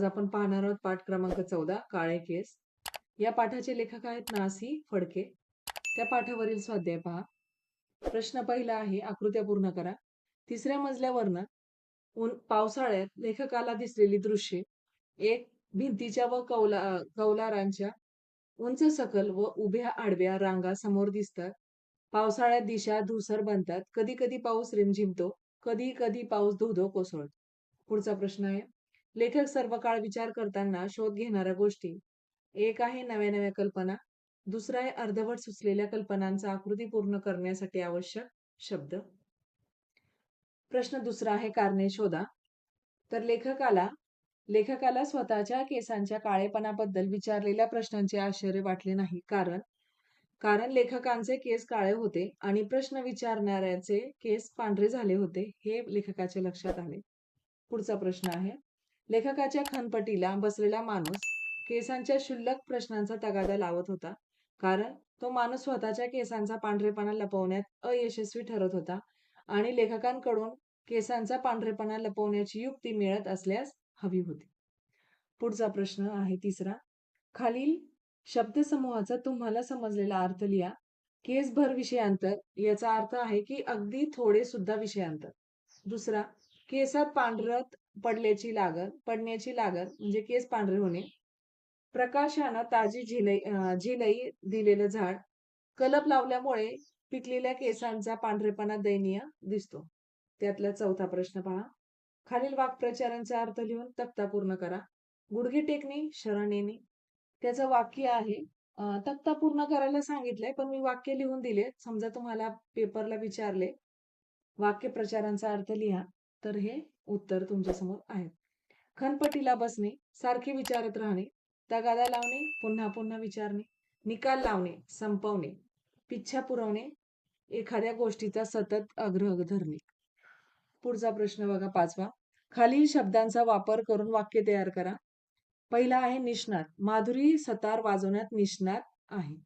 आज आपण पाहणार आहोत पाठ क्रमांक चौदा काळे केस. या पाठाचे लेखक आहेत नासी फडके. त्या पाठावरील स्वाध्याय पहा. प्रश्न पहिला आहे आकृत्या पूर्ण करा. तिसऱ्या मजल्यावरनं उन पावसाळ्यात लेखकाला दिसलेली दृश्ये. एक भिंतीच्या व कौला कौलारांच्या उंच सकल व उभ्या आडव्या रांगा समोर दिसतात. पावसाळ्यात दिशा धुसर बनतात. कधी कधी पाऊस रिमझिमतो. कधी कधी पाऊस धोधो कोसळतो. पुढचा प्रश्न आहे. लेखक सर्व काळ विचार करताना शोध घेणाऱ्या गोष्टी. एक आहे नव्या नव्या कल्पना दुसरा आहे अर्धवट सुचलेल्या कल्पनांचा आकृती पूर्ण करण्यासाठी आवश्यक शब्द. प्रश्न दुसरा आहे कारणे शोधा. तर लेखकाला लेखकाला स्वतःच्या केसांच्या काळेपणाबद्दल विचारलेल्या प्रश्नांचे आश्चर्य वाटले नाही. कारण कारण लेखकांचे केस काळे होते आणि प्रश्न विचारणाऱ्याचे केस पांढरे झाले होते हे लेखकाच्या लक्षात आले. पुढचा प्रश्न आहे. लेखकाच्या खनपटीला बसलेला माणूस केसांच्या शुल्लक प्रश्नांचा तगादा लावत होता. कारण तो माणूस स्वतःच्या केसांचा पांढरेपणा लपवण्यात अयशस्वी ठरत होता आणि लेखकांकडून केसांचा पांढरेपणा लपवण्याची युक्ती मिळत असल्यास हवी होती. पुढचा प्रश्न आहे तिसरा. खालील शब्दसमूहाचा तुम्हाला समजलेला अर्थ लिहा. केसभर विषयांतर याचा अर्थ आहे की अगदी थोडे सुद्धा विषयांतर. दुसरा केसात पांढरत पडल्याची लागण पडण्याची लागण म्हणजे केस पांढरे होणे. प्रकाशानं ताजी झिलई झिलई दिलेलं झाड कलप लावल्यामुळे पिकलेल्या केसांचा पांढरेपणा दयनीय दिसतो. त्यातला चौथा प्रश्न पहा. खालील वाक्प्रचारांचा अर्थ लिहून तक्ता पूर्ण करा. गुडघे टेकणे शरण येणे. त्याचं वाक्य आहे तक्ता पूर्ण करायला सांगितलंय पण मी वाक्य लिहून दिले. समजा तुम्हाला पेपरला विचारले. वाक्य प्रचारांचा अर्थ लिहा. तर हे उत्तर तुमच्यासमोर खनपटीला बसणे सारखे विचारत राहणे तगादा लावणे पुन्हा पुन्हा विचारणे निकाल लावणे संपवणे पिच्छा पुरवणे एखाद्या गोष्टीचा सतत आग्रह धरणे. पुढचा प्रश्न बघा पाचवा. खालील शब्दांचा वापर करून वाक्य तयार करा. पहिला आहे निष्णात. माधुरी सतार वाजवण्यात निष्णात आहे.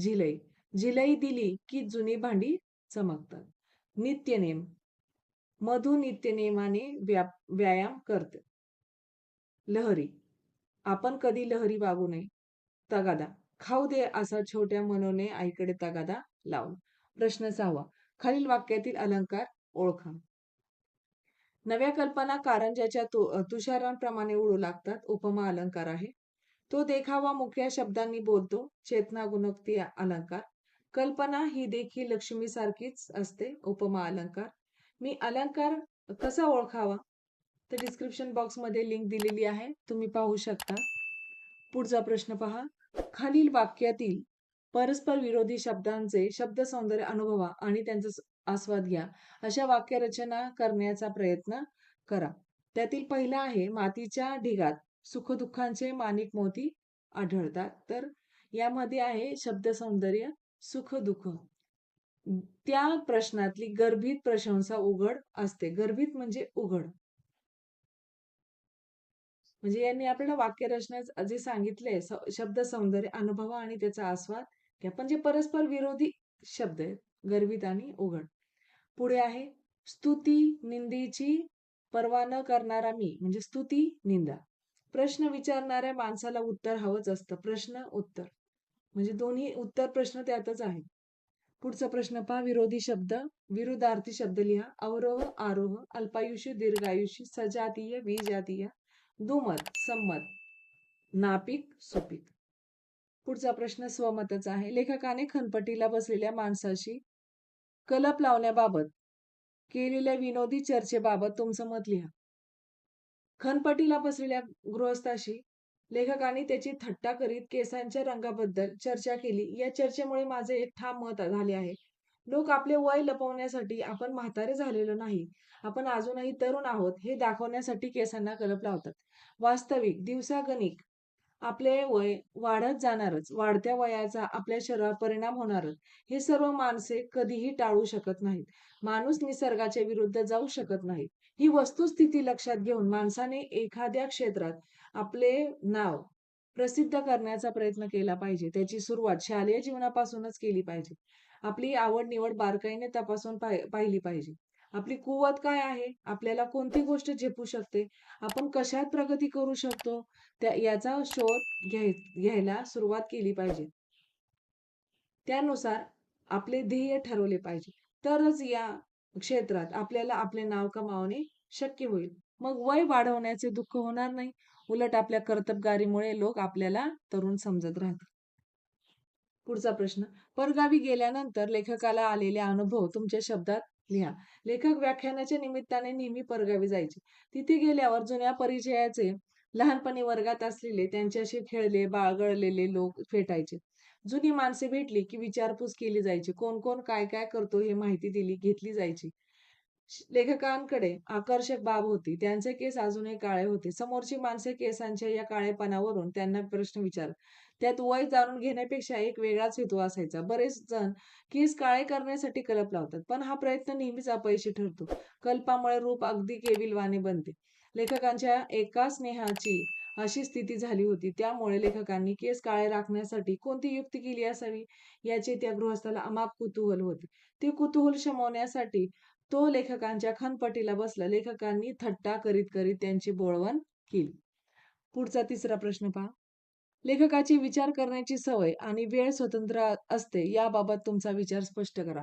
झिलई. झिलई दिली की जुनी भांडी चमकतात. नित्यनेम मधु नित्यनेमाने व्या व्यायाम करते. लहरी. आपण कधी लहरी वागू नये. तगादा. खाऊ दे असा छोट्या मनोने आईकडे तगादा लावून. प्रश्न सहावा. खालील वाक्यातील अलंकार ओळखा. नव्या कल्पना कारंजाच्या तुषारांप्रमाणे उडू लागतात उपमा अलंकार आहे. तो देखावा मुख्या शब्दांनी बोलतो चेतना गुणोक्ती अलंकार. कल्पना ही देखील लक्ष्मीसारखीच असते उपमा अलंकार. मी अलंकार कसा ओळखावा? तर डिस्क्रिप्शन बॉक्समध्ये लिंक दिलेली आहे. तुम्ही पाहू शकता. पुढचा प्रश्न पहा. खालील वाक्यातील परस्पर विरोधी शब्दांचे शब्द सौंदर्य अनुभवा आणि त्यांचा आस्वाद घ्या. अशा वाक्यरचना करण्याचा प्रयत्न करा. त्यातील पहिला आहे मातीच्या ढिगात सुखदुःखांचे माणिक मोती आढळतात. तर यामध्ये आहे शब्द सौंदर्य सुख दुःख त्या प्रश्नातली गर्भित प्रशंसा उघड असते. गर्भित म्हणजे उघड. म्हणजे यांनी आपल्याला वाक्य जे सांगितले शब्द सौंदर्य अनुभव आणि त्याचा आस्वाद घ्या पण जे परस्पर विरोधी शब्द आहेत गर्भित आणि उघड. पुढे आहे स्तुती निंदेची पर्वा न करणारा मी म्हणजे स्तुती निंदा. प्रश्न विचारणाऱ्या माणसाला उत्तर हवंच असतं. प्रश्न उत्तर. म्हणजे दोन्ही उत्तर प्रश्न त्यातच आहेत. पुढचा प्रश्न पहा. विरोधी शब्द विरुद्धार्थी शब्द लिहा. अवरोह आरोह अल्पायुष्य दीर्घायुष्य सजातीय विजातीय दुमत संमत नापिक सुपीक. पुढचा प्रश्न स्वमतच आहे. लेखकाने खनपटीला बसलेल्या माणसाशी कलप लावण्याबाबत केलेल्या विनोदी चर्चेबाबत तुमचं मत लिहा. खनपटीला बसलेल्या गृहस्थाशी लेखकांनी त्याची थट्टा करीत केसांच्या रंगाबद्दल चर्चा केली. या चर्चेमुळे माझे एक ठाम मत झाले आहे. लोक आपले वय लपवण्यासाठी आपण म्हातारे झालेलो नाही. आपण अजूनही तरुण आहोत हे दाखवण्यासाठी केसांना कलप लावतात. वास्तविक दिवसागणिक आपले वय वाढत जाणारच. वाढत्या वयाचा आपल्या शरीरावर परिणाम होणारच. हे सर्व माणसे कधीही टाळू शकत नाहीत. माणूस निसर्गाच्या विरुद्ध जाऊ शकत नाही. ही वस्तुस्थिती लक्षात घेऊन माणसाने एखाद्या क्षेत्रात आपले नाव प्रसिद्ध करण्याचा प्रयत्न केला पाहिजे. त्याची सुरुवात शालेय जीवनापासूनच केली पाहिजे. आपली आवड निवड बारकाईने तपासून पाहिली पाहिजे. आपली कुवत काय आहे? आपल्याला कोणती गोष्ट झेपू शकते? आपण कशात प्रगती करू शकतो? त्या याचा शोध घ्याय घ्यायला सुरुवात केली पाहिजे. त्यानुसार आपले ध्येय ठरवले पाहिजे. तरच या क्षेत्रात आपल्याला आपले नाव कमावणे शक्य होईल. मग वय वाढवण्याचे दुःख होणार नाही. उलट आपल्या कर्तबगारीमुळे लोक आपल्याला तरुण समजत राहतात. पुढचा प्रश्न. परगावी गेल्यानंतर लेखकाला आलेले अनुभव तुमच्या शब्दात लिहा. लेखक व्याख्यानाच्या निमित्ताने नेहमी परगावी जायचे. तिथे गेल्यावर जुन्या परिचयाचे लहानपणी वर्गात असलेले त्यांच्याशी खेळले बाळगळलेले लोक भेटायचे. जुनी माणसे भेटली की विचारपूस केली जायची. कोण कोण काय काय करतो हे माहिती दिली घेतली जायची. लेखकांकडे आकर्षक बाब होती. त्यांचे केस अजूनही काळे होते. समोरची माणसे केसांच्या या काळेपणावरून त्यांना प्रश्न विचार त्यात वय जाणून घेण्यापेक्षा एक वेगळाच हेतू असायचा. बरेच जण केस काळे करण्यासाठी कल्प लावतात पण हा प्रयत्न नेहमीच अपयशी ठरतो. कल्पामुळे रूप अगदी केविलवाने बनते. लेखकांच्या एका स्नेहाची अशी स्थिती झाली होती. त्यामुळे लेखकांनी केस काळे राखण्यासाठी कोणती युक्ती केली असावी याचे त्या गृहस्थाला अमाप कुतूहल होते. ते कुतूहल शमवण्यासाठी तो लेखकांच्या खनपटीला बसला. लेखकांनी थट्टा करीत करीत त्यांची बोळवण केली. पुढचा तिसरा प्रश्न पहा. लेखकाची विचार करण्याची सवय आणि वेळ स्वतंत्र असते याबाबत तुमचा विचार स्पष्ट करा.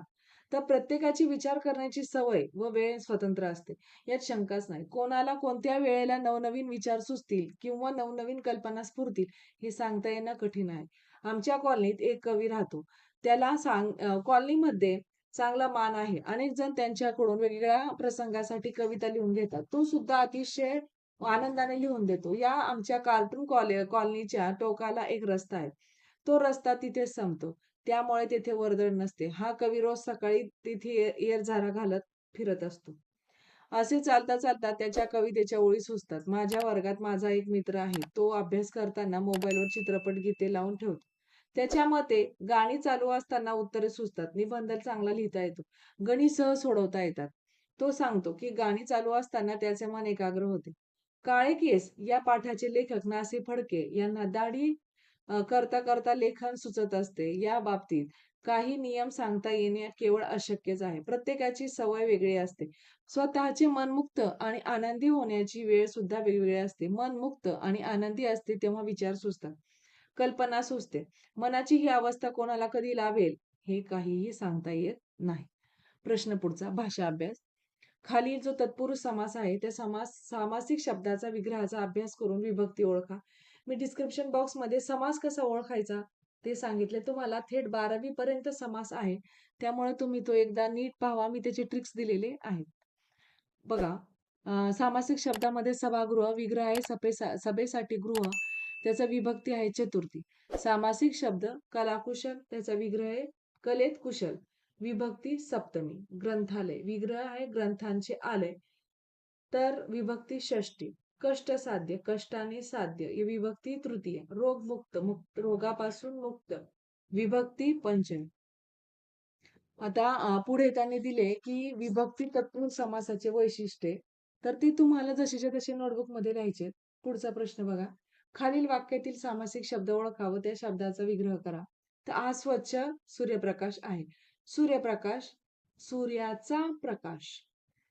तर प्रत्येकाची विचार करण्याची सवय व वेळ स्वतंत्र असते. यात शंकाच नाही. कोणाला कोणत्या वेळेला नवनवीन विचार सुचतील किंवा नवनवीन कल्पना स्फुरतील हे सांगता येणं कठीण आहे. आमच्या कॉलनीत एक कवी राहतो. त्याला सांग कॉलनीमध्ये चांगला मान आहे. अनेक जण त्यांच्याकडून वेगवेगळ्या प्रसंगासाठी कविता लिहून घेतात. तो सुद्धा अतिशय आनंदाने लिहून देतो. या आमच्या कार्टून कॉले कॉलनीच्या टोकाला एक रस्ता आहे. तो रस्ता तिथे संपतो. त्यामुळे तेथे वर्दळ नसते. हा कवी रोज सकाळी तिथे येर झारा घालत फिरत असतो. असे चालता चालता त्याच्या कवितेच्या ओळी सुचतात. माझ्या वर्गात माझा एक मित्र आहे. तो अभ्यास करताना मोबाईलवर चित्रपट गीते लावून ठेवतो. त्याच्या मते गाणी चालू असताना उत्तरे सुचतात. निबंध चांगला लिहिता येतो. गणी सहज सोडवता येतात. तो सांगतो की गाणी चालू असताना त्याचे मन एकाग्र होते. काळे केस या पाठाचे लेखक नासे फडके यांना दाढी करता करता लेखन सुचत असते. या बाबतीत काही नियम सांगता येणे केवळ अशक्यच आहे. प्रत्येकाची सवय वेगळी असते. स्वतःचे मनमुक्त आणि आनंदी होण्याची वेळ सुद्धा वेगवेगळी असते. मन मुक्त आणि आनंदी असते तेव्हा विचार सुचतात. कल्पना सुचते. मनाची ही अवस्था कोणाला कधी लावेल हे काहीही सांगता येत नाही. प्रश्न पुढचा भाषा अभ्यास. खाली जो तत्पुरुष समास आहे त्या समास सामासिक शब्दाचा विग्रहाचा अभ्यास करून विभक्ती ओळखा. मी डिस्क्रिप्शन बॉक्समध्ये समास कसा ओळखायचा ते सांगितले. तुम्हाला थेट बारावी पर्यंत समास आहे. त्यामुळे तुम्ही तो एकदा नीट पाहावा मी त्याचे ट्रिक्स दिलेले आहेत. बघा सामासिक शब्दामध्ये सभागृह विग्रह आहे सभे सभेसाठी गृह. त्याचा विभक्ती आहे चतुर्थी. सामासिक शब्द कलाकुशल त्याचा विग्रह आहे कलेत कुशल विभक्ती सप्तमी ग्रंथालय. विग्रह आहे ग्रंथांचे आलय. तर विभक्ती षष्टी कष्ट साध्य कष्टाने साध्य. विभक्ती तृतीय रोग मुक्त मुक्त रोगापासून मुक्त. विभक्ती पंचमी. आता पुढे त्यांनी दिले की विभक्ती तत्पुरुष समासाचे वैशिष्ट्ये. तर ती तुम्हाला जशीच्या तशी नोटबुकमध्ये लिहायचे पुढचा प्रश्न बघा. खालील वाक्यातील सामासिक शब्द ओळखा व त्या शब्दाचा विग्रह करा. तर आज स्वच्छ सूर्यप्रकाश आहे. सूर्यप्रकाश सूर्याचा प्रकाश.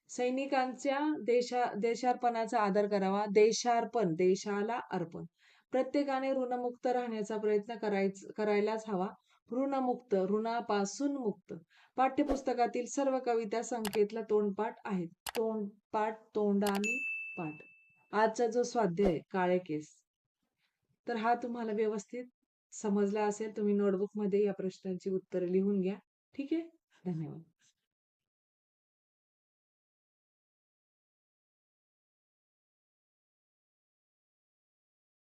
सैनिकांच्या देशा देशार्पणाचा आदर करावा. देशार्पण देशाला अर्पण. प्रत्येकाने ऋणमुक्त राहण्याचा प्रयत्न करायचा करायलाच हवा. ऋणमुक्त ऋणापासून मुक्त. पाठ्यपुस्तकातील सर्व कविता संकेतला तोंडपाठ आहेत. तोंडपाठ तोंडाने पाठ. आजचा जो स्वाध्याय काळे केस. तर हा तुम्हाला व्यवस्थित समजला असेल. तुम्ही नोटबुकमध्ये या प्रश्नांची उत्तरं लिहून घ्या. ठीक आहे? धन्यवाद.